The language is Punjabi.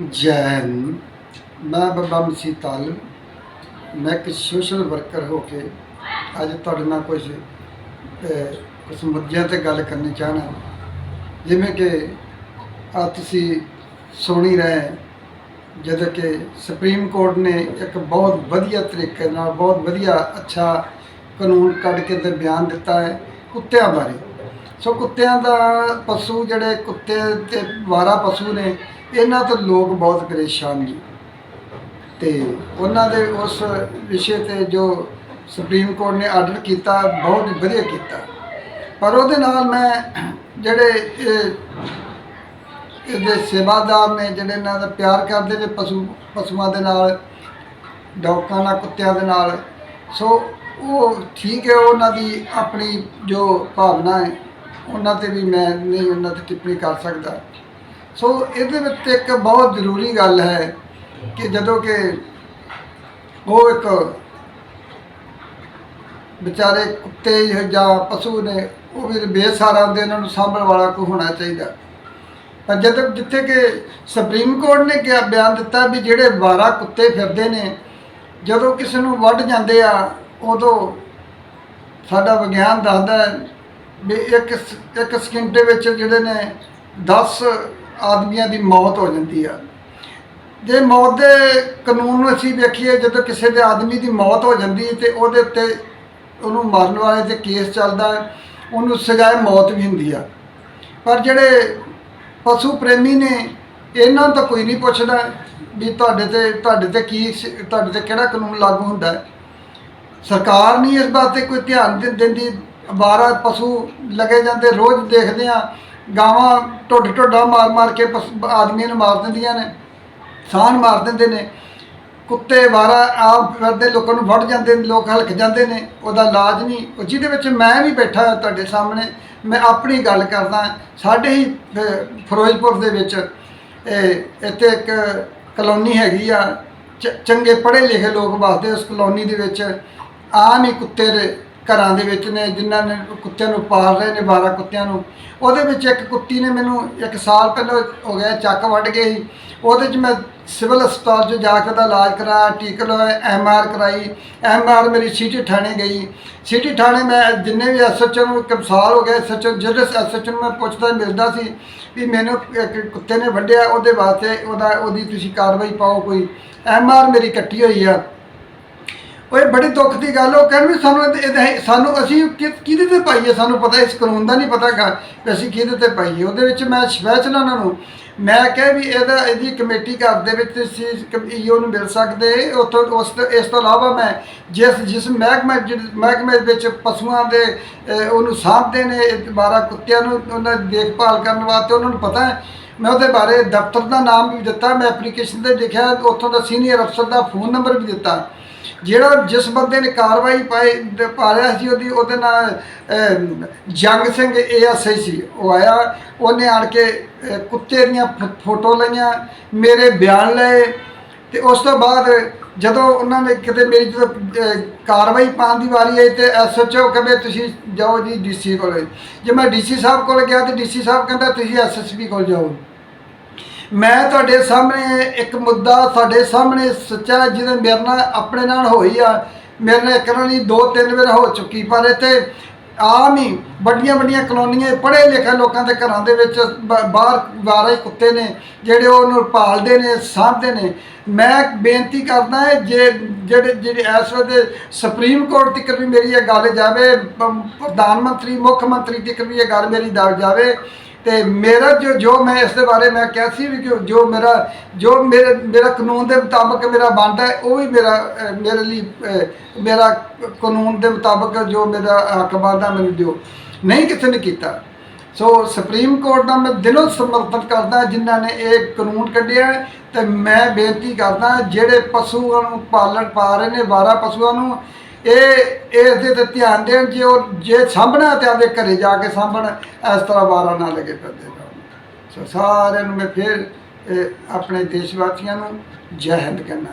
ਜੈ ਹਿੰਦ। ਮੈਂ ਬੱਬਾ ਮਸੀਹ ਤਾਲਬ ਮੈਂ ਇੱਕ ਸੋਸ਼ਲ ਵਰਕਰ ਹੋ ਕੇ ਅੱਜ ਤੁਹਾਡੇ ਨਾਲ ਕੁਝ ਅਹ, ਕੁਝ ਮੁੱਦਿਆਂ ਤੇ ਗੱਲ ਕਰਨੀ ਚਾਹਣਾ ਜਿਵੇਂ ਕਿ ਆ ਤੁਸੀਂ ਸੁਣੀ ਰਹੇ ਜਦੋਂ ਕਿ ਸੁਪਰੀਮ ਕੋਰਟ ਨੇ ਇੱਕ ਬਹੁਤ ਵਧੀਆ ਤਰੀਕੇ ਨਾਲ ਬਹੁਤ ਵਧੀਆ ਅੱਛਾ ਕਾਨੂੰਨ ਕੱਢ ਕੇ ਤੇ ਬਿਆਨ ਦਿੱਤਾ ਹੈ ਕੁੱਤਿਆਂ ਬਾਰੇ। ਸੋ ਕੁੱਤਿਆਂ ਦਾ ਪਸ਼ੂ ਜਿਹੜੇ ਕੁੱਤੇ ਤੇ ਵਾਰਾ ਪਸ਼ੂ ਨੇ ਇਹਨਾਂ ਤੋਂ ਲੋਕ ਬਹੁਤ ਪਰੇਸ਼ਾਨ ਜੀ ਤੇ ਉਹਨਾਂ ਦੇ ਉਸ ਵਿਸ਼ੇ ਤੇ ਜੋ ਸੁਪਰੀਮ ਕੋਰਟ ਨੇ ਆਰਡਰ ਕੀਤਾ, ਬਹੁਤ ਹੀ ਵਧੀਆ ਕੀਤਾ। ਪਰ ਉਹਦੇ ਨਾਲ ਮੈਂ ਜਿਹੜੇ ਇਹ, ਇਹਦੇ ਸੇਵਾਦਾਰ ਨੇ, ਜਿਹੜੇ ਇਹਨਾਂ ਦਾ ਪਿਆਰ ਕਰਦੇ ਨੇ ਪਸ਼ੂ, ਪਸ਼ੂਆਂ ਦੇ ਨਾਲ, ਡੌਕਾਂ ਨਾਲ, ਕੁੱਤਿਆਂ ਦੇ ਨਾਲ, ਸੋ ਉਹ ਠੀਕ ਹੈ, ਉਹਨਾਂ ਦੀ ਆਪਣੀ ਜੋ ਭਾਵਨਾ ਹੈ, ਉਹਨਾਂ ਤੇ ਵੀ ਮੈਂ ਨਹੀਂ ਉਹਨਾਂ ਤੇ ਟਿੱਪਣੀ ਕਰ ਸਕਦਾ। ਸੋ ਇਹਦੇ ਵਿੱਚ ਇੱਕ ਬਹੁਤ ਜ਼ਰੂਰੀ ਗੱਲ ਹੈ ਕਿ ਜਦੋਂ ਕਿ ਉਹ ਇੱਕ ਵਿਚਾਰੇ ਕੁੱਤੇ ਜਾਂ ਪਸ਼ੂ ਨੇ, ਉਹ ਵੀ ਬੇਸਹਾਰਾ ਦੇ ਉਹਨਾਂ ਨੂੰ ਸਾਂਭਣ ਵਾਲਾ ਕੋਈ ਹੋਣਾ ਚਾਹੀਦਾ। ਪਰ ਜਦੋਂ ਜਿੱਥੇ ਕਿ ਸੁਪਰੀਮ ਕੋਰਟ ਨੇ ਕਿਹਾ, ਬਿਆਨ ਦਿੱਤਾ ਵੀ ਜਿਹੜੇ 12 ਕੁੱਤੇ ਫਿਰਦੇ ਨੇ, ਜਦੋਂ ਕਿਸੇ ਨੂੰ ਵੱਢ ਜਾਂਦੇ ਆ, ਉਦੋਂ ਸਾਡਾ ਵਿਗਿਆਨ ਦੱਸਦਾ ਵੀ ਇੱਕ ਇੱਕ ਸਕਿੰਟ ਦੇ ਵਿੱਚ ਜਿਹੜੇ ਨੇ 10 ਆਦਮੀਆਂ ਦੀ ਮੌਤ ਹੋ ਜਾਂਦੀ ਆ। ਜੇ ਮੌਤ ਦੇ ਕਾਨੂੰਨ ਨੂੰ ਅਸੀਂ ਵੇਖੀਏ, ਜਦੋਂ ਕਿਸੇ ਦੇ ਆਦਮੀ ਦੀ ਮੌਤ ਹੋ ਜਾਂਦੀ ਹੈ ਤੇ ਉਹਦੇ ਉੱਤੇ ਉਹਨੂੰ ਮਾਰਨ ਵਾਲੇ ਤੇ ਕੇਸ ਚੱਲਦਾ ਉਹਨੂੰ ਸਜ਼ਾਏ ਮੌਤ ਵੀ ਹੁੰਦੀ ਆ। ਪਰ ਜਿਹੜੇ ਪਸ਼ੂ ਪ੍ਰੇਮੀ ਨੇ, ਇਹਨਾਂ ਤੋਂ ਕੋਈ ਨਹੀਂ ਪੁੱਛਦਾ ਵੀ ਤੁਹਾਡੇ ਤੇ ਤੁਹਾਡੇ ਤੇ ਕੀ ਤੁਹਾਡੇ ਤੇ ਕਿਹੜਾ ਕਾਨੂੰਨ ਲਾਗੂ ਹੁੰਦਾ ਹੈ। ਸਰਕਾਰ ਨਹੀਂ ਇਸ ਬਾਤ ਤੇ ਕੋਈ ਧਿਆਨ ਦਿ- ਦਿੰਦੀ। 12 ਪਸ਼ੂ ਲਗੇ ਜਾਂਦੇ, ਰੋਜ਼ ਦੇਖਦੇ ਆ ਗਾਵਾਂ ਢੁੱਡ ਢੁੱਡਾ ਮਾਰ ਮਾਰ ਕੇ ਪਸ ਆਦਮੀਆਂ ਨੂੰ ਮਾਰ ਦਿੰਦੀਆਂ ਨੇ ਸਾਨ ਮਾਰ ਦਿੰਦੇ ਨੇ। ਕੁੱਤੇ ਵਾਰਾ ਆਪ ਫਿਰਦੇ ਲੋਕਾਂ ਨੂੰ ਫੜ ਜਾਂਦੇ ਨੇ ਲੋਕ ਹਲਕ ਜਾਂਦੇ ਨੇ ਉਹਦਾ ਇਲਾਜ ਨਹੀਂ। ਉਹ ਜਿਹਦੇ ਵਿੱਚ ਮੈਂ ਵੀ ਬੈਠਾ ਹਾਂ ਤੁਹਾਡੇ ਸਾਹਮਣੇ ਮੈਂ ਆਪਣੀ ਗੱਲ ਕਰਦਾ ਸਾਡੇ ਹੀ ਅਹ, ਫਿਰੋਜ਼ਪੁਰ ਦੇ ਵਿੱਚ ਇਹ ਇੱਥੇ ਇੱਕ ਕਲੋਨੀ ਹੈਗੀ ਆ ਚ- ਚੰਗੇ ਪੜ੍ਹੇ ਲਿਖੇ ਲੋਕ ਵੱਸਦੇ ਉਸ ਕਲੋਨੀ ਦੇ ਵਿੱਚ। ਆਮ ਹੀ ਕੁੱਤੇ ਦੇ ਘਰਾਂ ਦੇ ਵਿੱਚ ਨੇ, ਜਿਨ੍ਹਾਂ ਨੇ ਕੁੱਤਿਆਂ ਨੂੰ ਪਾਲ ਰਹੇ ਨੇ 12 ਕੁੱਤਿਆਂ ਨੂੰ। ਉਹਦੇ ਵਿੱਚ ਇੱਕ ਕੁੱਤੀ ਨੇ ਮੈਨੂੰ ਇੱਕ ਸਾਲ ਪਹਿਲਾਂ ਹੋ ਗਿਆ, ਚੱਕ ਵੱਢ ਗਈ ਸੀ ਉਹਦੇ 'ਚ ਮੈਂ ਸਿਵਲ ਹਸਪਤਾਲ 'ਚ ਜਾ ਕੇ ਉਹਦਾ ਇਲਾਜ ਕਰਾਇਆ, ਟੀਕਾ ਲਵਾਇਆ, ਐਮ ਆਰ ਕਰਾਈ। ਐਮ ਆਰ ਮੇਰੀ ਸਿਟੀ ਥਾਣੇ ਗਈ। ਸਿਟੀ ਥਾਣੇ ਮੈਂ ਜਿੰਨੇ ਵੀ ਐਸਐਚਓ ਨੂੰ ਇੱਕ ਸਾਲ ਹੋ ਗਿਆ ਐਸਐਚਓ ਜਿਹੜੇ ਐਸਐਚਓ ਨੂੰ ਮੈਂ ਪੁੱਛਦਾ ਮਿਲਦਾ ਸੀ ਵੀ ਮੈਨੂੰ ਇੱਕ ਕੁੱਤੇ ਨੇ ਵੱਢਿਆ ਉਹਦੇ ਵਾਸਤੇ ਉਹਦਾ, ਉਹਦੀ ਤੁਸੀਂ ਕਾਰਵਾਈ ਪਾਓ ਕੋਈ। ਐਮ ਆਰ ਮੇਰੀ ਕੱਟੀ ਹੋਈ ਆ। ਉਹ ਇਹ ਬੜੀ ਦੁੱਖ ਦੀ ਗੱਲ ਉਹ ਕਹਿਣ ਵੀ ਸਾਨੂੰ ਇਹਦੇ- ਇਹਦੇ- ਸਾਨੂੰ ਅਸੀਂ ਕਿ- ਕਿਹਦੇ ਤੇ ਪਾਈਏ? ਸਾਨੂੰ ਪਤਾ ਇਸ ਕਾਨੂੰਨ ਦਾ ਨਹੀਂ ਪਤਾ ਗਾ ਵੀ ਅਸੀਂ ਕਿਹਦੇ ਤੇ ਪਾਈਏ। ਉਹਦੇ ਵਿੱਚ ਮੈਂ ਸਪੈਸ਼ਲ ਉਹਨਾਂ ਨੂੰ ਮੈਂ ਕਿਹਾ ਵੀ ਇਹਦਾ ਇਹਦੀ ਕਮੇਟੀ ਘਰ ਦੇ ਵਿੱਚ ਤੁਸੀਂ ਈਓ ਨੂੰ ਮਿਲ ਸਕਦੇ। ਉੱਥੋਂ ਉਸ ਤੋਂ ਇਸ ਤੋਂ ਇਲਾਵਾ ਮੈਂ ਜਿਸ ਜਿਸ ਮਹਿਕਮੇ ਜਿਹ- ਮਹਿਕਮੇ ਵਿੱਚ ਪਸ਼ੂਆਂ ਦੇ ਅਹ, ਉਹਨੂੰ ਸਾਂਭਦੇ ਨੇ 12 ਕੁੱਤਿਆਂ ਨੂੰ ਉਹਨਾਂ ਦੀ ਦੇਖਭਾਲ ਕਰਨ ਵਾਸਤੇ ਉਹਨਾਂ ਨੂੰ ਪਤਾ ਹੈ। ਮੈਂ ਉਹਦੇ ਬਾਰੇ ਦਫ਼ਤਰ ਦਾ ਨਾਮ ਵੀ ਦਿੱਤਾ, ਮੈਂ ਐਪਲੀਕੇਸ਼ਨ ਤੇ ਲਿਖਿਆ, ਉੱਥੋਂ ਦਾ ਸੀਨੀਅਰ ਅਫਸਰ ਦਾ ਫੋਨ ਨੰਬਰ ਵੀ ਦਿੱਤਾ। ਜਿਹੜਾ ਜਿਸ ਬੰਦੇ ਨੇ ਕਾਰਵਾਈ ਪਾਈ ਪਾ ਰਿਹਾ ਸੀ ਉਹਦੀ, ਉਹਦੇ ਨਾਲ ਜੰਗ ਸਿੰਘ ਏਐਸਆਈ ਸੀ, ਉਹ ਆਇਆ, ਉਹਨੇ ਆਣ ਕੇ ਕੁੱਤੇ ਦੀਆਂ ਫੋਟੋ ਲਈਆਂ, ਮੇਰੇ ਬਿਆਨ ਲਏ, ਤੇ ਉਸ ਤੋਂ ਬਾਅਦ ਜਦੋਂ ਉਹਨਾਂ ਨੇ ਕਿਤੇ ਮੇਰੀ ਜਦੋਂ ਕਾਰਵਾਈ ਪਾਉਣ ਦੀ ਵਾਰੀ ਆਈ ਤੇ ਐਸਐਚਓ ਕਹਿੰਦੇ, ਤੁਸੀਂ ਜਾਓ ਜੀ ਡੀਸੀ ਕੋਲ। ਜੇ ਮੈਂ ਡੀਸੀ ਸਾਹਿਬ ਕੋਲ ਗਿਆ ਤੇ ਡੀਸੀ ਸਾਹਿਬ ਕਹਿੰਦਾ, ਤੁਸੀਂ ਐਸਐਸਪੀ ਕੋਲ ਜਾਓ। ਮੈਂ ਤੁਹਾਡੇ ਸਾਹਮਣੇ ਇੱਕ ਮੁੱਦਾ ਤੁਹਾਡੇ ਸਾਹਮਣੇ ਸੱਚਾ ਜਿਹਦੇ ਮੇਰੇ ਨਾਲ ਆਪਣੇ ਨਾਲ ਹੋਈ ਆ। ਮੇਰੇ ਨਾਲ ਇੱਕ ਨਾਲ ਨਹੀਂ, ਦੋ ਤਿੰਨ ਵਾਰ ਹੋ ਚੁੱਕੀ, ਪਰ ਇੱਥੇ ਆਮ ਹੀ ਵੱਡੀਆਂ ਵੱਡੀਆਂ ਕਲੋਨੀਆਂ, ਪੜ੍ਹੇ ਲਿਖੇ ਲੋਕਾਂ ਦੇ ਘਰਾਂ ਦੇ ਵਿੱਚ ਬਾਹਰ ਬਾਰੇ ਕੁੱਤੇ ਨੇ, ਜਿਹੜੇ ਉਹਨੂੰ ਪਾਲਦੇ ਨੇ, ਸਾਂਭਦੇ ਨੇ। ਮੈਂ ਬੇਨਤੀ ਕਰਦਾ ਹੈ, ਜੇ ਜਿਹੜੇ ਜਿਹੜੇ ਇਸ ਵੇਲੇ ਸੁਪਰੀਮ ਕੋਰਟ ਤੱਕ ਵੀ ਮੇਰੀ ਇਹ ਗੱਲ ਜਾਵੇ ਪ੍ਰਧਾਨ ਮੰਤਰੀ, ਮੁੱਖ ਮੰਤਰੀ ਤੱਕ ਵੀ ਇਹ ਗੱਲ ਮੇਰੀ ਦਾ ਜਾਵੇ ਤੇ ਮੇਰਾ ਜੋ ਜੋ ਮੈਂ ਇਸ ਦੇ ਬਾਰੇ ਮੈਂ ਕਿਹਾ ਸੀ ਵੀ ਕਿ ਜੋ ਮੇਰਾ ਜੋ ਮੇਰੇ ਮੇਰਾ ਕਾਨੂੰਨ ਦੇ ਮੁਤਾਬਕ ਮੇਰਾ ਬਣਦਾ ਹੈ, ਉਹ ਵੀ ਮੇਰਾ ਮੇਰੇ ਲਈ ਮੇਰਾ ਕਾਨੂੰਨ ਦੇ ਮੁਤਾਬਕ ਜੋ ਮੇਰਾ ਹੱਕ ਬਣਦਾ ਮੈਨੂੰ ਦਿਓ। ਨਹੀਂ ਕਿਸੇ ਨੇ ਕੀਤਾ। ਸੋ ਸੁਪਰੀਮ ਕੋਰਟ ਦਾ ਮੈਂ ਦਿਲੋਂ ਸਮਰਥਨ ਕਰਦਾ ਜਿਨ੍ਹਾਂ ਨੇ ਇਹ ਕਾਨੂੰਨ ਕੱਢਿਆ ਹੈ ਤੇ ਮੈਂ ਬੇਨਤੀ ਕਰਦਾ ਜਿਹੜੇ ਪਸ਼ੂਆਂ ਨੂੰ ਪਾਲਣ ਪਾ ਰਹੇ ਨੇ 12 ਪਸ਼ੂਆਂ ਨੂੰ ਇਹ, ਇਸ ਦੇ ਤੇ ਧਿਆਨ ਦੇਣ ਜੇ ਉਹ ਜੇ ਸਾਂਭਣਾ ਤੇ ਆਪਦੇ ਘਰੇ ਜਾ ਕੇ ਸਾਂਭਣ, ਇਸ ਤਰ੍ਹਾਂ ਵਾਰਾ ਨਾ ਲੱਗੇ ਫਿਰਦੇ ਸੋ ਸਾਰਿਆਂ ਨੂੰ ਮੈਂ ਫਿਰ ਆਪਣੇ ਦੇਸ਼ ਵਾਸੀਆਂ ਨੂੰ ਜੈ ਹਿੰਦ ਕਹਿੰਦਾ